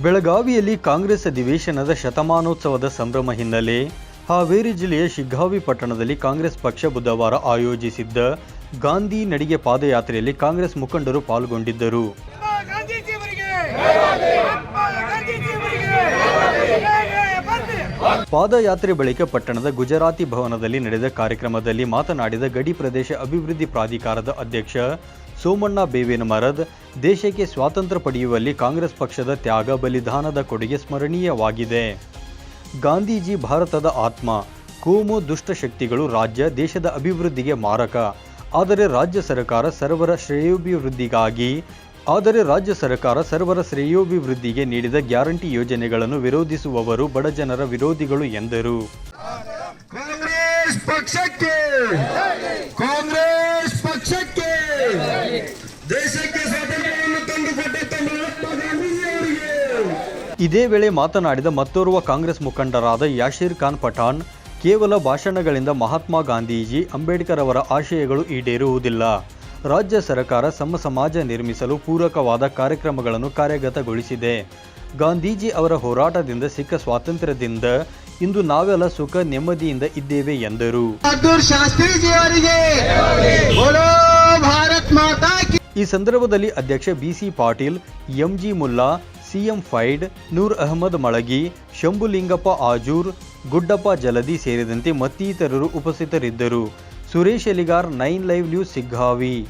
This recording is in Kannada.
ಬೆಳಗಾವಿಯಲ್ಲಿ ಕಾಂಗ್ರೆಸ್ ಅಧಿವೇಶನದ ಶತಮಾನೋತ್ಸವದ ಸಂಭ್ರಮ ಹಿನ್ನೆಲೆ, ಹಾವೇರಿ ಜಿಲ್ಲೆಯ ಶಿಗ್ಗಾವಿ ಪಟ್ಟಣದಲ್ಲಿ ಕಾಂಗ್ರೆಸ್ ಪಕ್ಷ ಬುಧವಾರ ಆಯೋಜಿಸಿದ್ದ ಗಾಂಧಿ ನಡಿಗೆ ಪಾದಯಾತ್ರೆಯಲ್ಲಿ ಕಾಂಗ್ರೆಸ್ ಮುಖಂಡರು ಪಾಲ್ಗೊಂಡಿದ್ದರು. ಪಾದಯಾತ್ರೆ ಬಳಿಕ ಪಟ್ಟಣದ ಗುಜರಾತಿ ಭವನದಲ್ಲಿ ನಡೆದ ಕಾರ್ಯಕ್ರಮದಲ್ಲಿ ಮಾತನಾಡಿದ ಗಡಿ ಪ್ರದೇಶ ಅಭಿವೃದ್ಧಿ ಪ್ರಾಧಿಕಾರದ ಅಧ್ಯಕ್ಷ ಸೋಮಣ್ಣ ಬೇವಿನ ಮರದ್ ದೇಶಕ್ಕೆ ಸ್ವಾತಂತ್ರ್ಯ ಪಡೆಯುವಲ್ಲಿ ಕಾಂಗ್ರೆಸ್ ಪಕ್ಷದ ತ್ಯಾಗ ಬಲಿದಾನದ ಕೊಡುಗೆ ಸ್ಮರಣೀಯವಾಗಿದೆ. ಗಾಂಧೀಜಿ ಭಾರತದ ಆತ್ಮ, ಕೋಮು ದುಷ್ಟಶಕ್ತಿಗಳು ರಾಜ್ಯ ದೇಶದ ಅಭಿವೃದ್ಧಿಗೆ ಮಾರಕ. ಆದರೆ ರಾಜ್ಯ ಸರ್ಕಾರ ಸರ್ವರ ಶ್ರೇಯೋಭಿವೃದ್ಧಿಗಾಗಿ, ಆದರೆ ರಾಜ್ಯ ಸರ್ಕಾರ ಸರ್ವರ ಶ್ರೇಯೋಭಿವೃದ್ಧಿಗೆ ನೀಡಿದ ಗ್ಯಾರಂಟಿ ಯೋಜನೆಗಳನ್ನು ವಿರೋಧಿಸುವವರು ಬಡಜನರ ವಿರೋಧಿಗಳು ಎಂದರು ಕಾಂಗ್ರೆಸ್ ಪಕ್ಷಕ್ಕೆ ಕಾಂಗ್ರೆಸ್ ಪಕ್ಷಕ್ಕೆ ದೇಶಕ್ಕೆ ಸ್ವಾತಂತ್ರ್ಯವನ್ನು ತಂದುಕೊಟ್ಟ ಮಹಾತ್ಮ ಗಾಂಧೀಜಿಯವರಿಗೆ ಇದೇ ವೇಳೆ ಮಾತನಾಡಿದ ಮತ್ತೋರ್ವ ಕಾಂಗ್ರೆಸ್ ಮುಖಂಡರಾದ ಯಾಶೀರ್ ಖಾನ್ ಪಠಾಣ್ ಕೇವಲ ಭಾಷಣಗಳಿಂದ ಮಹಾತ್ಮ ಗಾಂಧೀಜಿ ಅಂಬೇಡ್ಕರ್ ಅವರ ಆಶಯಗಳು ಈಡೇರುವುದಿಲ್ಲ. ರಾಜ್ಯ ಸರ್ಕಾರ ಸಮ ಸಮಾಜ ನಿರ್ಮಿಸಲು ಪೂರಕವಾದ ಕಾರ್ಯಕ್ರಮಗಳನ್ನು ಕಾರ್ಯಗತಗೊಳಿಸಿದೆ. ಗಾಂಧೀಜಿ ಅವರ ಹೋರಾಟದಿಂದ ಸಿಕ್ಕ ಸ್ವಾತಂತ್ರ್ಯದಿಂದ ಇಂದು ನಾವೆಲ್ಲ ಸುಖ ನೆಮ್ಮದಿಯಿಂದ ಇದ್ದೇವೆ ಎಂದರು. ಈ ಸಂದರ್ಭದಲ್ಲಿ ಅಧ್ಯಕ್ಷ B C Patil M G Mulla C M Faid, Noor Ahmad Malagi, Shambhulingappa Ajur, Guddappa Jaladi ಸೇರಿದಂತೆ ಮತ್ತಿತರರು ಉಪಸ್ಥಿತರಿದ್ದರು. Suresh Eligar, nine live news, Siggavi.